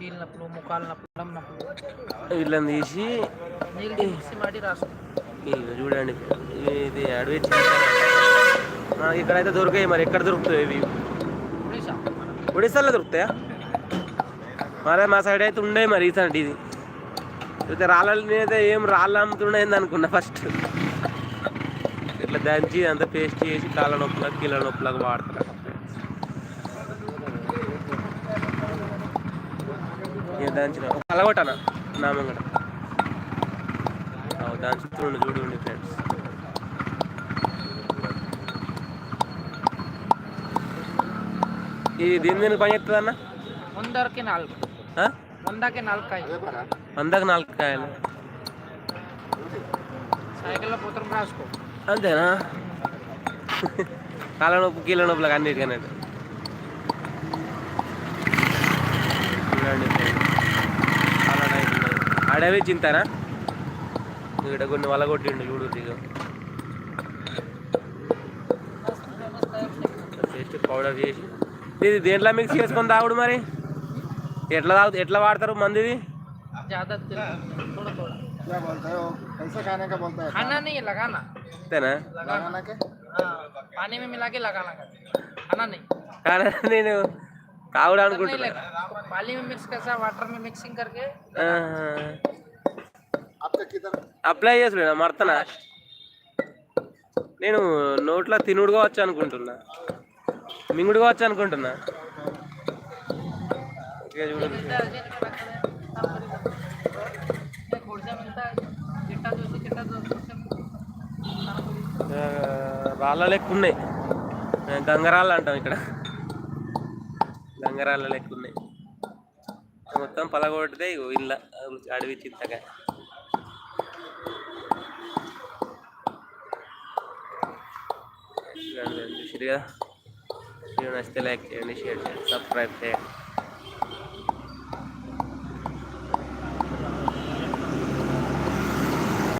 కీళ్ళ నొప్పులు ముఖాల నొప్పులు నడుము నొప్పులు వీళ్ళని తీసి చూడండి ఇది అడవి. మనకి ఇక్కడైతే దొరికాయి మరి ఎక్కడ దొరుకుతాయి ఇవి? ఒడిశా. ఒడిశాలో దొరుకుతాయా? మరి మా సైడ్ అయితే ఉండే మరి ఈసారి ఇది. అయితే ఏం రాళ్ళు అమ్ముతున్నాయింది అనుకున్నా ఫస్ట్ ఇట్లా దంచి అంతా పేస్ట్ చేసి కాళ్ళ నొప్పులకు కీళ్ళ నొప్పులకు వాడతారు. దంచిన కలగొట్టనా నామంగడ దంచుతుండు చూడండి ఫ్రెండ్స్ ఇది దీని మీద పని చేస్తుంది అన్న వందకి నాలుగు? వందకి నాలుగు కాయ వందకు నాలుగు కాయలు సైకిల్లో పుత్రం రాసుకో. అంతేనా? కాళ్ళ నొప్పి కీళ్ళ నొప్పులకు అన్నిటికనే అడవి చింతారా? ఇక్కడ కొన్ని వలగొట్టిండు చూడు దిగ పౌడర్ చేసి. ఇది దేంట్లో మిక్స్ చేసుకొని తాగుడు మరి? ఎట్లా తాగు ఎట్లా వాడతారు మందిది? కానీ నేను తాగుడు नहीं అనుకుంటున్నా लगा पानी में मिक्स कैसा वाटर में मिक्सिंग करके ఆహా. आपका किधर అప్లై చేసుకున్నా మర్తనా నేను నోట్లో తినుడుగా వచ్చు అనుకుంటున్నా మింగుడుగా వచ్చు అనుకుంటున్నా ఓకే చూడండి मिलता है अर्जेंट में रखा है सब परिवार। ये खुर्जा मिलता है चिट्टा दोसे चिट्टा दोसे ఆ, రాళ్ళ లెక్క ఉన్నాయి ఆ, గంగరాళ్ళు అంటాం ఇక్కడ గంగరాళ్ళ లెక్క ఉన్నాయి మొత్తం పలగొడితే ఇగో ఇళ్ళ అడవి చింతగా చూడండి చూసిరు కదా వీడియో నచ్చితే లైక్ చేయండి షేర్ చేయండి సబ్స్క్రైబ్ చేయండి